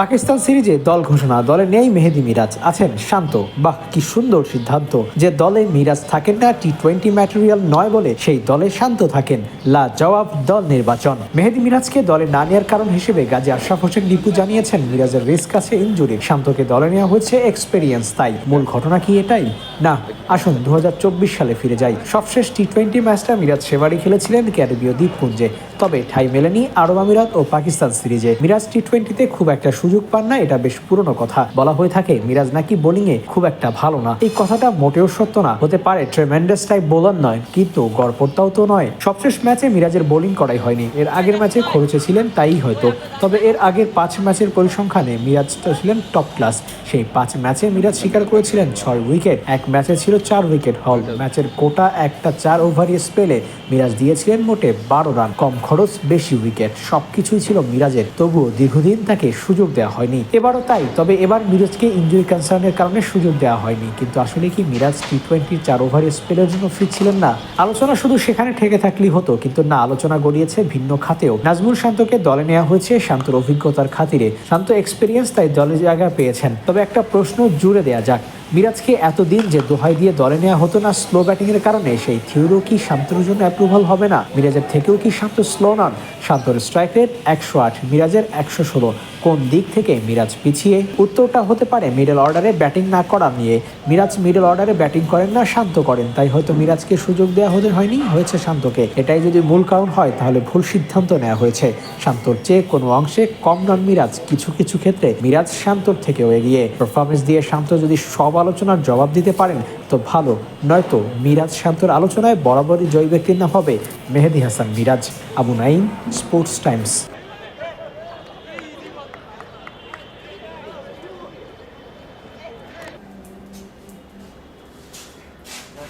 পাকিস্তান সিরিজে দল ঘোষণা, দলে নেই মেহেদি মিরাজ, আছেন শান্ত। বাহ, কি সুন্দর সিদ্ধান্ত। যে দলে মিরাজ থাকেন না টি টোয়েন্টি ম্যাটেরিয়াল নয় বলে সেই দলে শান্ত থাকেন। লা জবাব দল নির্বাচন। মেহেদি মিরাজকে দলে না নেওয়ার কারণ হিসেবে গাজী আশরাফ হোসেন দীপু জানিয়েছেন, মিরাজের রিস্ক আছে ইঞ্জুরি শান্তকে দলে নেওয়া হয়েছে এক্সপেরিয়েন্স তাই। মূল ঘটনা কি এটাই? না, আসুন দু হাজার চব্বিশ সালে ফিরে যাই। সবশেষ টি টোয়েন্টি ম্যাচটা মিরাজ সেবারই খেলেছিলেন ক্যারিবীয় দ্বীপপুঞ্জে। তবে ঠাই মেলেনি আরব আমিরাত ও পাকিস্তান সিরিজে। মিরাজ টি টোয়েন্টিতে খুব একটা সুযোগ পান না, এটা বেশ পুরনো কথা। বলা হয়ে থাকে, মিরাজ নাকি বোলিংয়ে খুব একটা ভালো না। এই কথাটা মোটেও সত্য না। হতে পারে ট্রেমেন্ডাস টাইপ বোলার নয়, কিন্তু গড়পড়তাও তো নয়। সবশেষ ম্যাচে মিরাজের বোলিং করাই হয়নি। এর আগের ম্যাচে খরচে ছিলেন তাই হয়তো। তবে এর আগের পাঁচ ম্যাচের পরিসংখ্যানে মিরাজ ছিলেন টপ ক্লাস সেই পাঁচ ম্যাচে মিরাজ স্বীকার করেছিলেন ছয় উইকেট এক ম্যাচে ছিল চার উইকেট হল ম্যাচের কোটা একটা চার ওভারি স্পেলে মিরাজ দিয়েছিলেন মোটে বারো রান কম খরচ, বেশি উইকেট সবকিছুই ছিল মিরাজের। তবুও দীর্ঘদিন তাকে সুযোগ দেওয়া হয়নি। এবারও তাই, তবে এবার মিরাজকে ইঞ্জুরি কনসার্নের কারণে সুযোগ দেওয়া হয়নি। কিন্তু আসলে কি মিরাজ টি টোয়েন্টি চার ওভারের স্পেলের জন্য ফিট ছিলেন না? আলোচনা শুধু সেখানে ঠেকে থাকলেই হতো, কিন্তু না, আলোচনা গড়িয়েছে ভিন্ন খাতেও। নাজমুল শান্তকে দলে নেওয়া হয়েছে শান্তর অভিজ্ঞতার খাতিরে। শান্ত এক্সপিরিয়েন্স তাই দলে জায়গা পেয়েছেন। তবে একটা প্রশ্ন জুড়ে দেয়া যাক। মিরাজকে এতদিন যে দোহাই দিয়ে দলে নেওয়া হতো না স্লো ব্যাটিং এর কারণে, সেই থিওরিও কি শান্তর জন্য অ্যাপ্রুভাল হবে না? মিরাজের থেকেও কি শান্ত স্লো নন? শান্তর স্ট্রাইক রেট একশো আট, মিরাজের একশো ষোলো। কোন দিক থেকে মিরাজ পিছিয়ে? উত্তরটা হতে পারে মিডল অর্ডারে ব্যাটিং না করা নিয়ে। মিরাজ মিডল অর্ডারে ব্যাটিং করেন না, শান্ত করেন। তাই হয়তো মিরাজকে সুযোগ দেওয়া হতে হয়নি, হয়েছে শান্তকে। এটাই যদি মূল কারণ হয়, তাহলে ভুল সিদ্ধান্ত নেওয়া হয়েছে। শান্তর চেয়ে কোনো অংশে কম নন মিরাজ। কিছু কিছু ক্ষেত্রে মিরাজ শান্তর থেকেও এগিয়ে। পারফরমেন্স দিয়ে শান্ত যদি সব আলোচনার জবাব দিতে পারেন। তো ভালো নয়তো মিরাজ শান্তর আলোচনায় বরাবরই জয়ী ব্যক্তির নাম হবে Mehedi Hasan Miraz. Abu Naim sports times.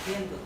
siento,